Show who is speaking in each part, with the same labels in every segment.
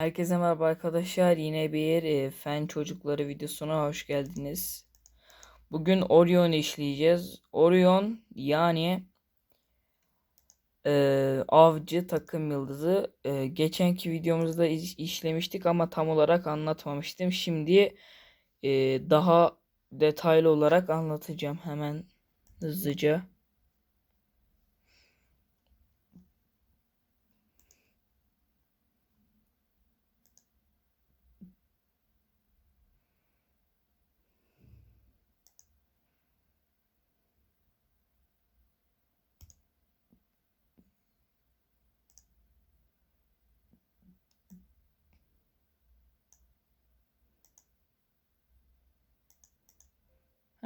Speaker 1: Herkese merhaba arkadaşlar. Yine bir e, fen çocukları videosuna hoş geldiniz. Bugün Orion işleyeceğiz. Orion yani e, avcı takım yıldızı. E, geçenki videomuzda iş- işlemiştik ama tam olarak anlatmamıştım. Şimdi e, daha detaylı olarak anlatacağım hemen hızlıca.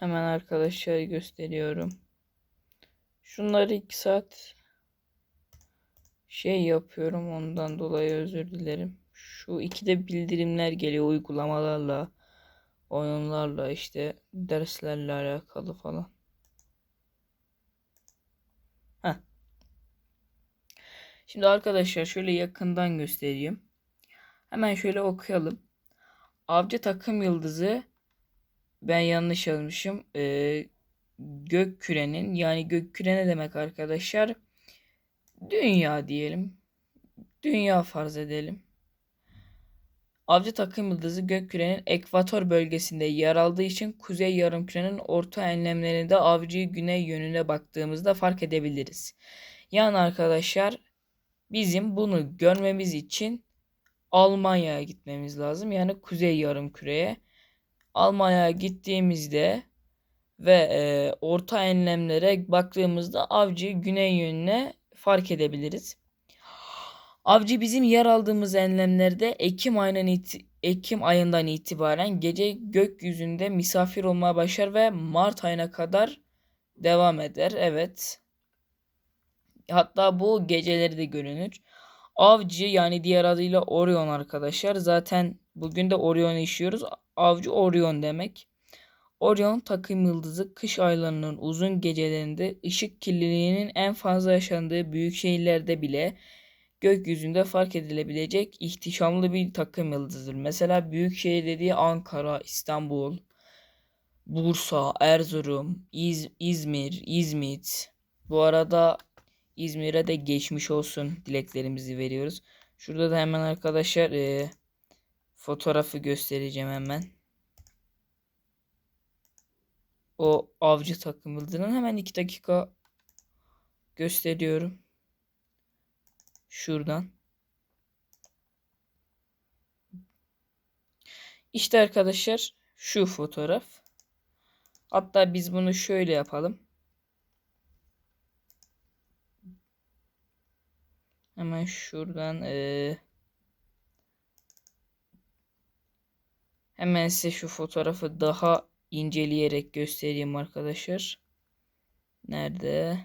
Speaker 1: Hemen arkadaşlar gösteriyorum. Şunları 2 saat şey yapıyorum ondan dolayı özür dilerim. Şu ikide bildirimler geliyor uygulamalarla, oyunlarla işte derslerle alakalı falan. Heh. Şimdi arkadaşlar şöyle yakından göstereyim. Hemen şöyle okuyalım. Avcı takım yıldızı ben yanlış yazmışım. Ee, gök kürenin yani gök küre ne demek arkadaşlar? Dünya diyelim. Dünya farz edelim. Avcı takım yıldızı gökkürenin ekvator bölgesinde yer aldığı için kuzey yarımkürenin orta enlemlerinde avcıyı güney yönüne baktığımızda fark edebiliriz. Yani arkadaşlar bizim bunu görmemiz için Almanya'ya gitmemiz lazım. Yani kuzey yarımküreye. Almanya'ya gittiğimizde ve e, orta enlemlere baktığımızda avcıyı güney yönüne fark edebiliriz. Avcı bizim yer aldığımız enlemlerde Ekim ayının iti- Ekim ayından itibaren gece gökyüzünde misafir olmaya başlar ve Mart ayına kadar devam eder. Evet. Hatta bu geceleri de görünür. Avcı yani diğer adıyla Orion arkadaşlar. Zaten bugün de Orion işiyoruz. Avcı Orion demek. Orion takım yıldızı kış aylarının uzun gecelerinde ışık kirliliğinin en fazla yaşandığı büyük şehirlerde bile gökyüzünde fark edilebilecek ihtişamlı bir takım yıldızıdır. Mesela büyük şehir dediği Ankara, İstanbul, Bursa, Erzurum, İz- İzmir, İzmit. Bu arada İzmir'e de geçmiş olsun dileklerimizi veriyoruz. Şurada da hemen arkadaşlar eee, fotoğrafı göstereceğim hemen. O avcı takım yıldızının hemen 2 dakika gösteriyorum. Şuradan. İşte arkadaşlar şu fotoğraf. Hatta biz bunu şöyle yapalım. Hemen şuradan eee, hemen size şu fotoğrafı daha inceleyerek göstereyim arkadaşlar. Nerede?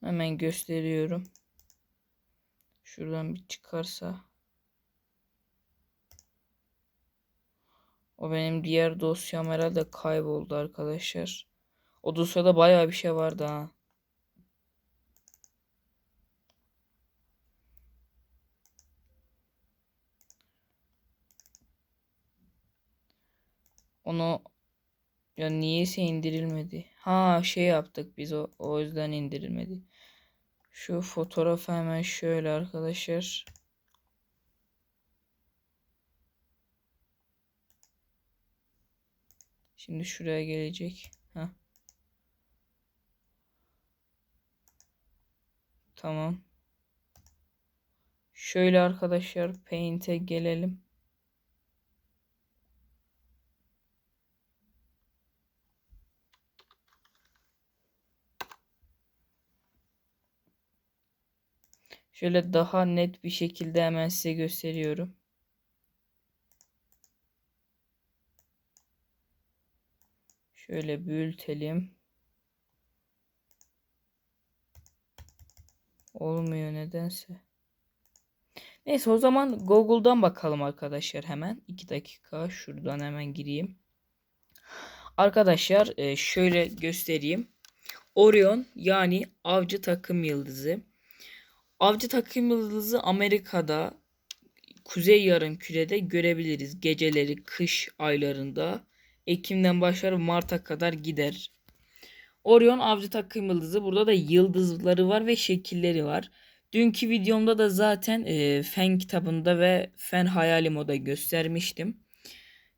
Speaker 1: Hemen gösteriyorum. Şuradan bir çıkarsa. O benim diğer dosyam herhalde kayboldu arkadaşlar. O dosyada bayağı bir şey vardı ha. Onu ya niyeyse indirilmedi. Ha şey yaptık biz o, o yüzden indirilmedi. Şu fotoğrafı hemen şöyle arkadaşlar. Şimdi şuraya gelecek. Heh. Tamam. Şöyle arkadaşlar Paint'e gelelim. Şöyle daha net bir şekilde hemen size gösteriyorum. Şöyle büyütelim. Olmuyor nedense. Neyse o zaman Google'dan bakalım arkadaşlar hemen. 2 dakika şuradan hemen gireyim. Arkadaşlar e, şöyle göstereyim. Orion yani avcı takım yıldızı. Avcı takım yıldızı Amerika'da kuzey yarımkürede görebiliriz. Geceleri kış aylarında Ekim'den başlar Mart'a kadar gider. Orion avcı takım yıldızı. Burada da yıldızları var ve şekilleri var. Dünkü videomda da zaten e, fen kitabında ve fen hayali moda göstermiştim.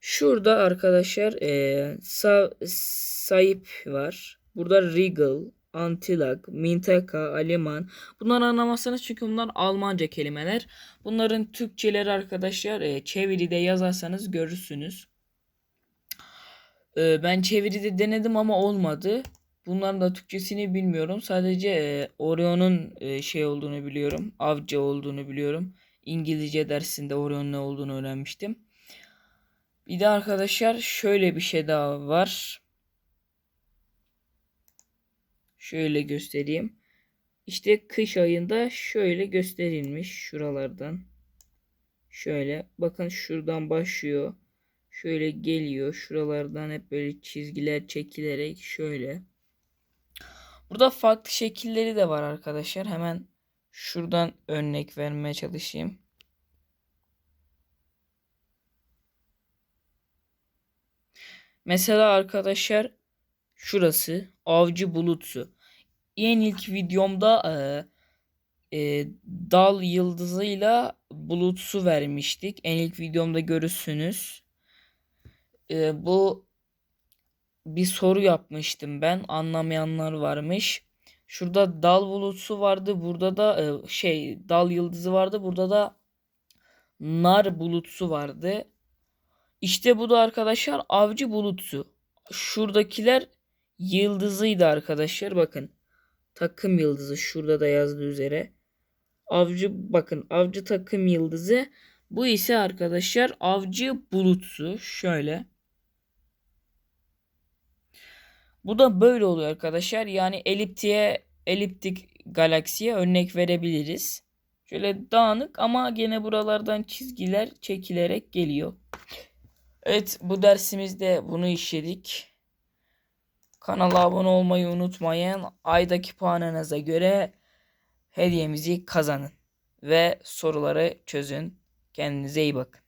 Speaker 1: Şurada arkadaşlar e, sa sahip var. Burada Regal, Antilak, Mintaka, Aleman. Bunları anlamazsanız çünkü bunlar Almanca kelimeler. Bunların Türkçeleri arkadaşlar e, çeviride yazarsanız görürsünüz. E, ben çeviride denedim ama olmadı. Bunların da Türkçesini bilmiyorum. Sadece e, Orion'un e, şey olduğunu biliyorum. Avcı olduğunu biliyorum. İngilizce dersinde Orion ne olduğunu öğrenmiştim. Bir de arkadaşlar şöyle bir şey daha var. Şöyle göstereyim. İşte kış ayında şöyle gösterilmiş şuralardan. Şöyle bakın şuradan başlıyor. Şöyle geliyor. Şuralardan hep böyle çizgiler çekilerek şöyle. Burada farklı şekilleri de var arkadaşlar. Hemen şuradan örnek vermeye çalışayım. Mesela arkadaşlar şurası avcı bulutsu. En ilk videomda e, e, dal yıldızıyla bulutsu vermiştik. En ilk videomda görürsünüz. E, bu bir soru yapmıştım ben. Anlamayanlar varmış. Şurada dal bulutsu vardı. Burada da e, şey dal yıldızı vardı. Burada da nar bulutsu vardı. İşte bu da arkadaşlar avcı bulutsu. Şuradakiler yıldızıydı arkadaşlar. Bakın. Takım yıldızı şurada da yazdığı üzere. Avcı bakın avcı takım yıldızı. Bu ise arkadaşlar avcı bulutsu. Şöyle. Bu da böyle oluyor arkadaşlar. Yani eliptiye eliptik galaksiye örnek verebiliriz. Şöyle dağınık ama gene buralardan çizgiler çekilerek geliyor. Evet bu dersimizde bunu işledik. Kanala abone olmayı unutmayın. Aydaki puanınıza göre hediyemizi kazanın. Ve soruları çözün. Kendinize iyi bakın.